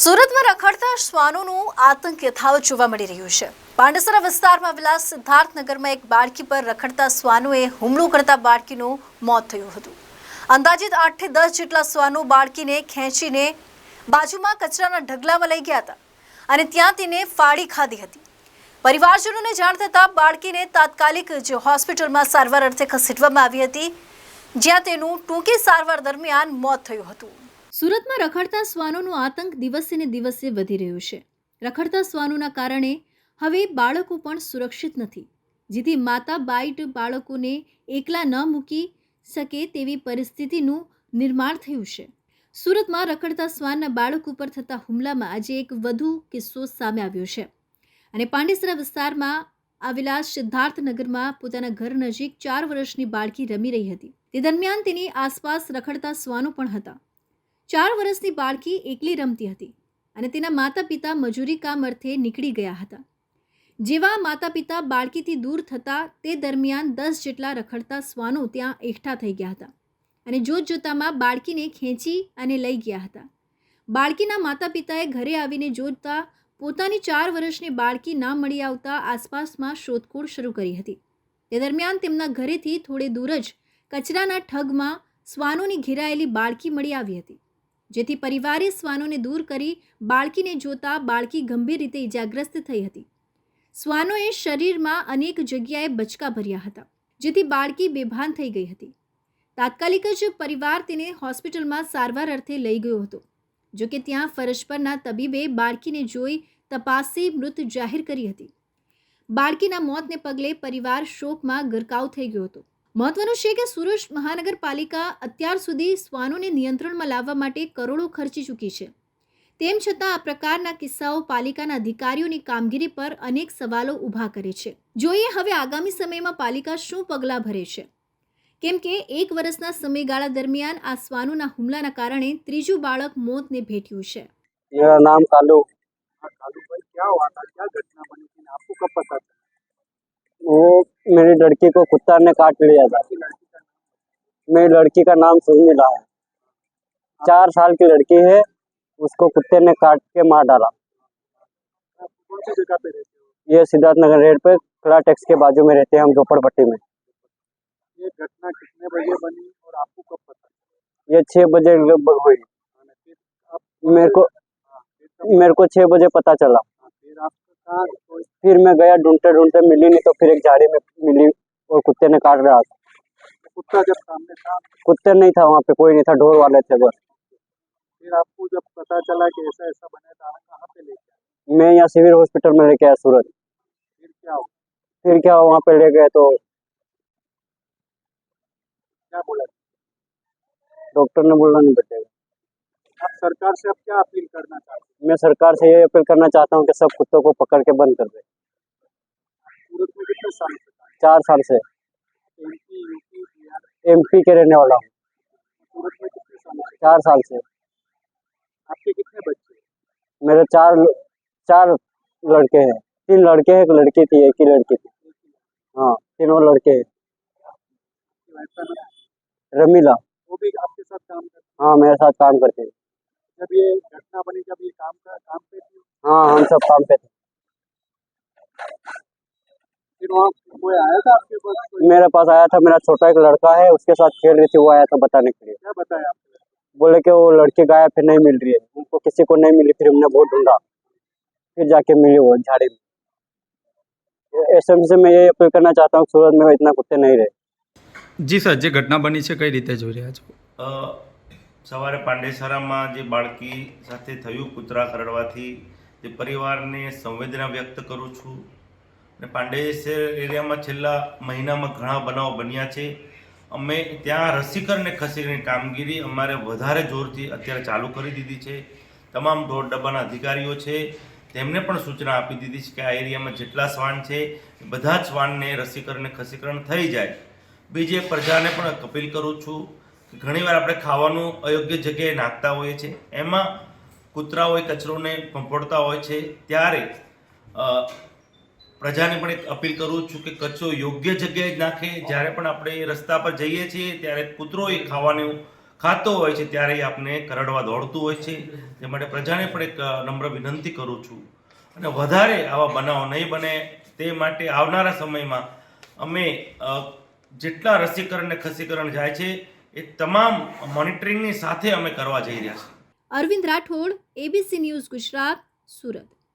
સુરતમાં રખડતા શ્વાનોનું આતંક યથાવત જોવા મળી રહ્યું છે. પાંડેસરા વિસ્તારમાં આવેલા સિદ્ધાર્થનગરમાં એક બાળકી પર રખડતા શ્વાનોએ હુમલો કરતા બાળકીનું મોત થયું હતું. અંદાજિત આઠથી દસ જેટલા શ્વાનો બાળકીને ખેંચીને બાજુમાં કચરાના ઢગલામાં લઈ ગયા હતા અને ત્યાં તેને ફાડી ખાધી હતી. પરિવારજનોને જાણ થતાં બાળકીને તાત્કાલિક જ હોસ્પિટલમાં સારવાર અર્થે ખસેડવામાં આવી હતી, જ્યાં તેનું ટૂંકી સારવાર દરમિયાન મોત થયું હતું. સુરતમાં રખડતા શ્વાનોનો આતંક દિવસે ને દિવસે વધી રહ્યો છે. રખડતા શ્વાનોના કારણે હવે બાળકો પણ સુરક્ષિત નથી, જેથી માતા બાઈટ બાળકોને એકલા ન મૂકી શકે તેવી પરિસ્થિતિનું નિર્માણ થયું છે. સુરતમાં રખડતા શ્વાનના બાળક ઉપર થતા હુમલામાં આજે એક વધુ કિસ્સો સામે આવ્યો છે. અને પાંડેસરા વિસ્તારમાં આવેલા સિદ્ધાર્થનગરમાં પોતાના ઘર નજીક ચાર વર્ષની બાળકી રમી રહી હતી. તે દરમિયાન તેની આસપાસ રખડતા શ્વાનો પણ હતા. ચાર વર્ષની બાળકી એકલી રમતી હતી અને તેના માતા પિતા મજૂરી કામ અર્થે નીકળી ગયા હતા. જેવા માતા પિતા બાળકીથી દૂર થતા તે દરમિયાન દસ જેટલા રખડતા શ્વાનો ત્યાં એકઠા થઈ ગયા હતા અને જોત જોતામાં બાળકીને ખેંચી અને લઈ ગયા હતા. બાળકીના માતા પિતાએ ઘરે આવીને જોતા પોતાની ચાર વર્ષની બાળકી ના મળી આવતા આસપાસમાં શોધખોળ શરૂ કરી હતી. તે દરમિયાન તેમના ઘરેથી થોડે દૂર જ કચરાના ઠગમાં શ્વાનોની ઘેરાયેલી બાળકી મળી આવી હતી. જેથી પરિવારે શ્વાનોને દૂર કરી બાળકીને જોતા બાળકી ગંભીર રીતે ઇજાગ્રસ્ત થઈ હતી. શ્વાનોએ શરીરમાં અનેક જગ્યાએ બચકા ભર્યા હતા, જેથી બાળકી બેભાન થઈ ગઈ હતી. તાત્કાલિક જ પરિવાર તેને હોસ્પિટલમાં સારવાર અર્થે લઈ ગયો હતો જોકે ત્યાં ફરજ પરના તબીબે બાળકીને જોઈ તપાસી મૃત જાહેર કરી હતી. બાળકીના મોતને પગલે પરિવાર શોકમાં ગરકાવ થઈ ગયો હતો. મહત્વનું છે કે સુરત મહાનગરપાલિકા અત્યાર સુધી શ્વાનોને નિયંત્રણમાં લાવવા માટે કરોડો ખર્ચી ચૂકી છે તેમ છતાં આ પ્રકારના કિસ્સાઓ પાલિકાના અધિકારીઓની કામગીરી પર અનેક સવાલો ઊભા કરે છે જોઈએ હવે આગામી સમયમાં પાલિકા શું પગલાં ભરે છે કેમ કે એક વર્ષના સમયગાળા દરમિયાન આ શ્વાનોના હુમલાના કારણે ત્રીજું બાળક મોતને ભેટ્યું છે मेरा नाम कालू हाँ, कालू भाई क्या हुआ था क्या घटना बनी थी आपको कब पता था वो मेरी लड़की को कुत्ता ने काट लिया था। मेरी लड़की का नाम सुर्मिला है। चार साल की लड़की है उसको कुत्ते ने काट के मार डाला। ये सिद्धार्थ नगर रेड पे खड़ा टैक्स के बाजू में रहते हैं हम झोपड़पट्टी में। ये घटना कितने बजे बनी और आपको कब पता ये छः बजे लगभग हुई। हाँ, मेरे को हाँ, मेरे को छः बजे पता चला। फिर मैं गया ढूंढते ढूंढते मिली नहीं तो फिर एक झाड़ी में मिली और कुत्ते ने काट रहा था कुत्ता जब सामने था? कुत्ते नहीं था वहाँ पे कोई नहीं था ढोर वाले थे बस। फिर आपको जब पता चला कि ऐसा ऐसा बना था कहाँ पे लेके? मैं यहाँ सिविल हॉस्पिटल में लेके आया सूरत। फिर क्या हुआ? फिर क्या वहाँ पे ले गए तो क्या बोला? डॉक्टर ने बोला नहीं बचेगा। सरकार से अब क्या अपील करना चाहते हैं? मैं सरकार से ये अपील करना चाहता हूँ कि सब कुत्तों को पकड़ के बंद कर दे। सूरत में कितने साल से चार साल से। MP UP Bihar? एमपी के रहने वाला हूँ। सूरत में कितने साल से? चार साल से। आपके कितने बच्चे मेरे चार चार लड़के हैं। तीन लड़के हैं एक लड़की थी एक ही लड़की थी। हाँ तीनों लड़के हैं। रमीला। वो भी आपके साथ काम करते हाँ मेरे साथ काम करती है। जब ये घटना बनी जब ये काम का काम पे थी हाँ हम सब काम पे थे फिर वहाँ कोई आया था आपके पास कोई मेरे पास आया था मेरा छोटा एक लड़का है उसके साथ खेल रही थी वो आया था बताने के लिए क्या बताया आपको बोले कि वो लड़की गायब फिर नहीं मिल रही है उनको किसी को नहीं मिली फिर हमने बहुत ढूंढा फिर जाके मिली वो झाड़ी में एस से मैं ये अपील करना चाहता हूँ कि सूरत में इतना कुत्ते नहीं रहे જી સર જે ઘટના બની છે કઈ રીતે જોઈ રહ્યા છો અ, સવારે પાંડેસરામાં જે બાળકી સાથે થયું કૂતરા કરડવાથી તે પરિવારને સંવેદના વ્યક્ત કરું છું. અને પાંડેસર એરિયામાં છેલ્લા મહિનામાં ઘણા બનાવો બન્યા છે. અમે ત્યાં રસીકરણને ખસેડીની કામગીરી અમારે વધારે જોરથી અત્યારે ચાલુ કરી દીધી છે. તમામ ઢોર ડબ્બાના અધિકારીઓ છે. તેમને પણ સૂચના આપી દીધી છે કે આ એરિયામાં જેટલા શ્વાન છે બધા જ શ્વાનને રસીકરણને ખસીકરણ થઈ જાય. બીજે પ્રજાને પણ અપીલ કરું છું ઘણીવાર આપણે ખાવાનું અયોગ્ય જગ્યાએ નાખતા હોઈએ છીએ. એમાં કૂતરાઓએ કચરોને પંપોડતા હોય છે. ત્યારે પ્રજાને પણ એક અપીલ કરું છું કે કચરો યોગ્ય જગ્યાએ જ નાખે. જ્યારે પણ આપણે રસ્તા પર જઈએ છીએ, ત્યારે કૂતરો એ ખાવાનું ખાતો હોય છે, ત્યારે આપને કરડવા દોડતું હોય છે. તે માટે પ્રજાને પણ એક નમ્ર વિનંતી કરું છું. અને વધારે આવા બનાવો નહીં બને. તે માટે આવનારા સમયમાં અમે જેટલા રસીકરણ ને ખસીકરણ જાય છે એ તમામ મોનિટરિંગની સાથે અમે કરવા જઈ રહ્યા છીએ. Arvind Rathod ABC news Gujarat, Surat.